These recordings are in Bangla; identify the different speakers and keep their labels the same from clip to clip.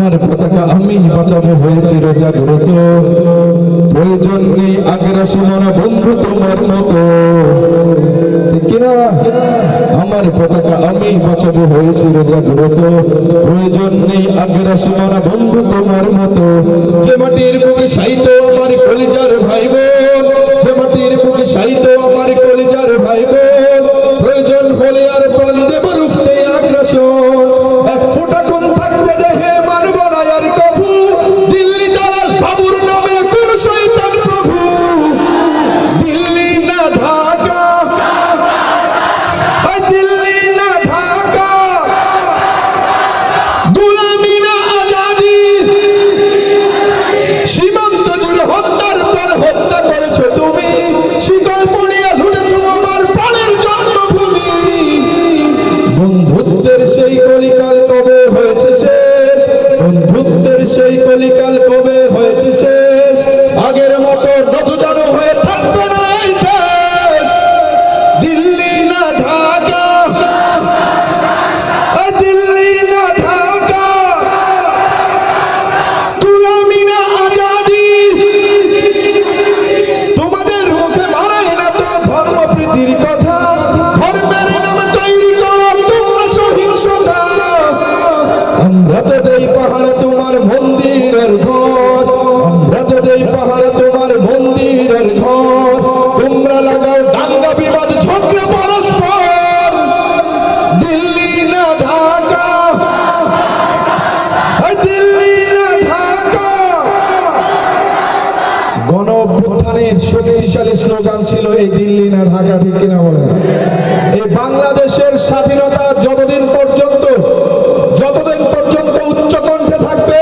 Speaker 1: আমার পতাকা আমি বাঁচাবো হয়েছে জাগ্রত প্রয়োজন নেই আগ্রাসী মনা বন্ধু তোমার মতো। আমার পতাকা আমি বাঁচাবো হয়েছে জাগ্রত প্রয়োজন নেই আগ্রাসী মনা বন্ধু তোমার মতো। যে মাটির বুকে সাহিত্য আমার কলিজার সেই কলিকাল কবে হয়েছে শেষ? আগের অভ্যুত্থানের শক্তিশালী স্লোগান ছিল এই দিল্লি না ঢাকা ঠিক কিনা বলে এই বাংলাদেশের স্বাধীনতা যতদিন পর্যন্ত যতদিন পর্যন্ত উচ্চ কণ্ঠে থাকবে,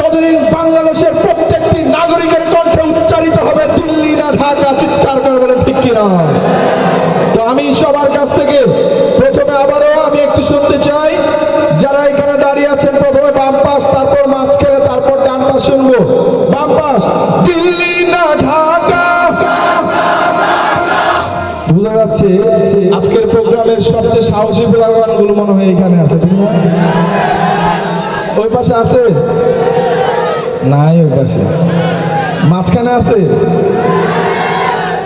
Speaker 1: ততদিন বাংলাদেশের প্রত্যেকটি নাগরিকের কণ্ঠে উচ্চারিত হবে দিল্লি না ঢাকা চিৎকার করে বলে ঠিক কিনা। সবচেয়ে সাহসী গুলো মনে হয় এখানে আছে ওই পাশে আছে? নাই ওই পাশে। মাঝখানে আছে?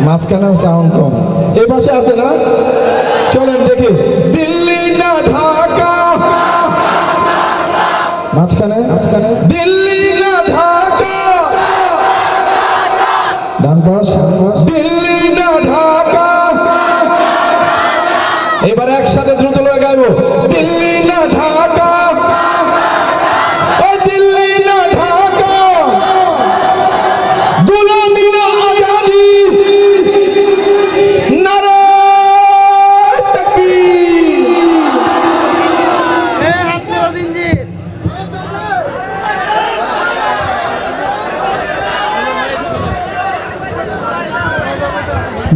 Speaker 1: মাঝখানেও কম। এই পাশে আছে না? চলেন দেখি। দিল্লি না ঢাকা? মাঝখানে? মাঝখানে? দিল্লি না ঢাকা?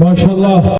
Speaker 2: മാഷല്ലാ